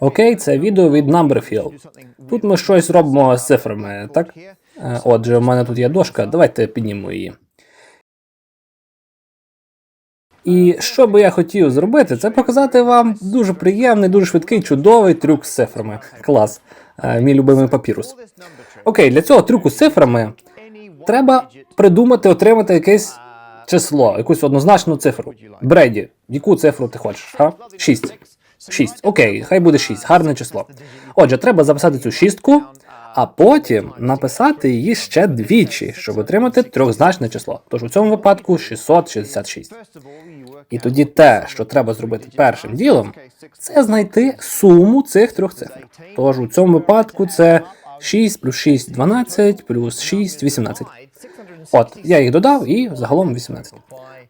Окей, це відео від Numberfill. Тут ми щось робимо з цифрами, так? Е, Отже, у мене тут є дошка, давайте піднімемо її. І що би я хотів зробити, це показати вам дуже приємний, дуже швидкий, чудовий трюк з цифрами. Клас. Е, Мій любимий папірус. Окей, для цього трюку з цифрами треба придумати, отримати якесь число, якусь однозначну цифру. Бреді, яку цифру ти хочеш? Га? Шість. Шість. Окей, хай буде шість. Гарне число. Отже, треба записати цю шістку, а потім написати її ще двічі, щоб отримати трьохзначне число. Тож у цьому випадку 666. І тоді те, що треба зробити першим ділом, це знайти суму цих трьох цифр. Тож у цьому випадку це 6 плюс 6 12 плюс 6 18. От, я їх додав і загалом 18.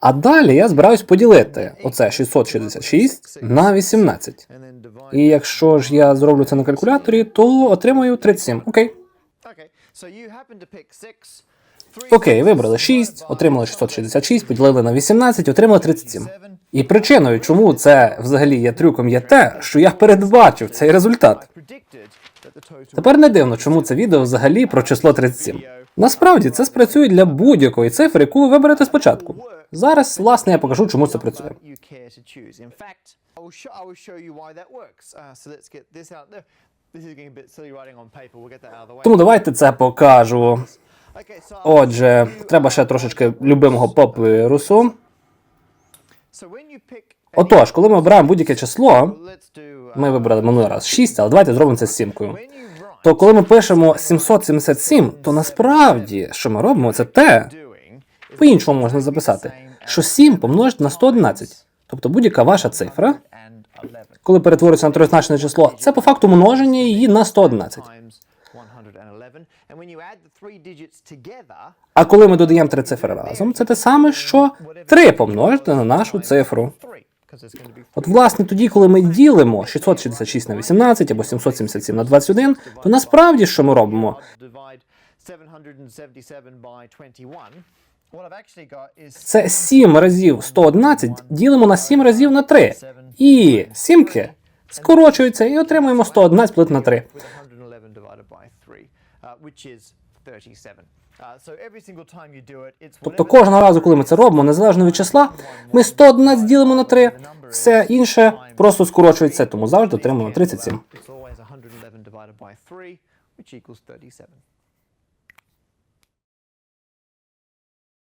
А далі я збираюсь поділити оце 666 на 18. І якщо ж я зроблю це на калькуляторі, то отримаю 37. Окей. Окей, вибрали 6, отримали 666, поділили на 18, отримали 37. І причиною, чому це взагалі є трюком, є те, що я передбачив цей результат. Тепер не дивно, чому це відео взагалі про число 37. Насправді це спрацює для будь-якої цифри, яку ви виберете спочатку. Зараз, власне, я покажу, чому це працює. Тому давайте це покажу. Отже, треба ще трошечки любимого any- Отож, коли ми обираємо будь-яке число, ми вибрали минулий раз 6, але давайте зробимо це з сімкою. То коли ми пишемо 777, то насправді, що ми робимо, це те, по-іншому можна записати, що 7 помножити на 111. Тобто будь-яка ваша цифра, коли перетворюється на трьохзначне число, це по факту множення її на 111. times 111. And when you add the three А коли ми додаємо три цифри разом, це те саме, що 3 помножити на нашу цифру. 3, because it's going to be От, власне, тоді, коли ми ділимо 666 на 18 або 777 на 21, то насправді що ми робимо? divide 777 by 21. What I've actually got is Це 7 разів 111 ділимо на 7 разів на 3. І сімки скорочуються і отримуємо 111 плит на 3. With 111 divided by 3, which is 37. So every single time you do it, it's Тобто кожного разу, коли ми це робимо, незалежно від числа, ми 111 ділимо на 3, все інше просто скорочується, тому завжди отримуємо 37. It's always 111 divided by 3, which equals 37.